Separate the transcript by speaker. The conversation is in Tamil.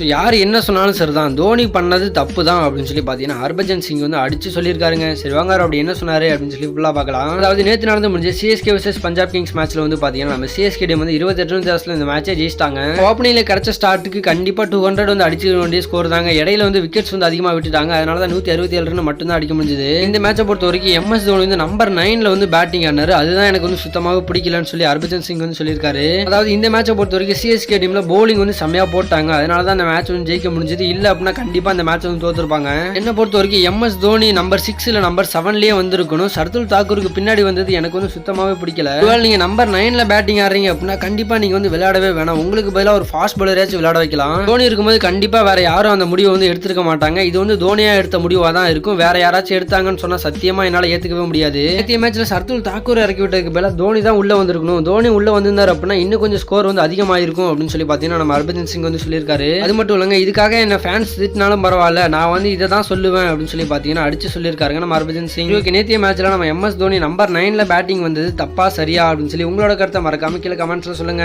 Speaker 1: ஸோ யார் என்ன சொன்னாலும் சரிதான். தோனி பண்ணது தப்பு தான் அப்படின்னு சொல்லி பார்த்தீங்கன்னா ஹர்பஜன் சிங் வந்து அடிச்சு சொல்லியிருக்காருங்க. சரி வாங்க அப்படி என்ன சொன்னார் அப்படின்னு சொல்லி ஃபுல்லாக பார்க்கலாம். அதாவது நேற்று நடந்து முடிஞ்ச சிஎஸ்கே வர்சஸ் பஞ்சாப் கிங்ஸ் மேட்ச்சில் வந்து பார்த்தீங்கன்னா நம்ம சிஎஸ்கே டீம் வந்து இருபத்தெட்டு ரன் இந்த மேட்சை ஜெயிச்சிட்டாங்க. ஓப்பனிங்கில் கிடைச்ச ஸ்டார்ட்டுக்கு கண்டிப்பாக டூ ஹண்ட்ரட் வந்து அடிச்சு வேண்டிய ஸ்கோர் தாங்க. இடையில வந்து விக்கெட்ஸ் வந்து அதிகமாக விட்டுட்டாங்க. அதனால தான் நூற்றி அறுபத்தி ஏழு ரன் மட்டும் தான் அடிக்க முடிஞ்சது. இந்த மேட்சை பொறுத்த வரைக்கும் எம்எஸ் தோனி வந்து நம்பர் நைனில் வந்து பேட்டிங் ஆனார் அதுதான் எனக்கு வந்து சுத்தமாக பிடிக்கலன்னு சொல்லி ஹர்பஜன் சிங் வந்து சொல்லியிருக்காரு. அதாவது இந்த மேட்சை பொறுத்த வரைக்கும் சிஎஸ்கே டீமில் போலிங் வந்து செம்மையாக போட்டாங்க. அதனால தான் மேட்ச் வந்து ஜெயிக்க முடிஞ்சது. இல்ல அப்படின்னா கண்டிப்பா அந்த மேட்ச் வந்து தோத்துருப்பாங்க. என்ன பொறுத்த வரைக்கும் எம்எஸ் தோனி நம்பர் சிக்ஸ் இல்ல நம்பர் செவன்லயே வந்திருக்கணும். சர்துல் தாக்கூருக்கு பின்னாடி வந்தது எனக்கு வந்து சுத்தமாவே பிடிக்கல. ஒருவேளை நீங்க நம்பர் நைன்ல பேட்டிங் ஆடுறீங்க அப்படின்னா கண்டிப்பா நீங்க வந்து விளையாடவே வேணாம். உங்களுக்கு பதிலாக ஒரு ஃபாஸ்ட் பவுலராச்சும் விளையாட வைக்கலாம். தோனி இருக்கும்போது கண்டிப்பா வேற யாரும் அந்த முடிவை வந்து எடுத்திருக்க மாட்டாங்க. இது வந்து தோனியா எடுத்த முடிவா தான் இருக்கும். வேற யாராச்சும் எடுத்தாங்கன்னு சொன்னா சத்தியமா என்னால ஏத்துக்கவே முடியாது. நேற்றைய மேட்ச்ல சர்துல் தாக்கூர் இறக்கி விட்டதுக்கு பதிலாக தோனி தான் உள்ள வந்திருக்கணும். தோனி உள்ள வந்திருந்தார் அப்படின்னா இன்னும் கொஞ்சம் ஸ்கோர் வந்து அதிகமாயிருக்கும் அப்படின்னு சொல்லி பார்த்தீங்கன்னா நம்ம ஹர்பஜன் சிங் வந்து சொல்லியிருக்காரு. அது மட்டும் இல்லைங்க. இதுக்காக என்ன ஃபேன்ஸ் திட்டினாலும் பரவாயில்ல. நான் வந்து இதை தான் சொல்லுவேன் அப்படின்னு சொல்லி பார்த்தீங்கன்னா அடிச்சு சொல்லியிருக்காருங்க. நம்ம ஹர்பஜன் சிங். ஓகே நேத்திய மேட்ச்ல நம்ம எம்எஸ் தோனி நம்பர் நைன்ல பேட்டிங் வந்தது தப்பா சரியா அப்படின்னு சொல்லி உங்களோட கருத்தை மறக்காம கீழே கமெண்ட்ஸ்ல சொல்லுங்க.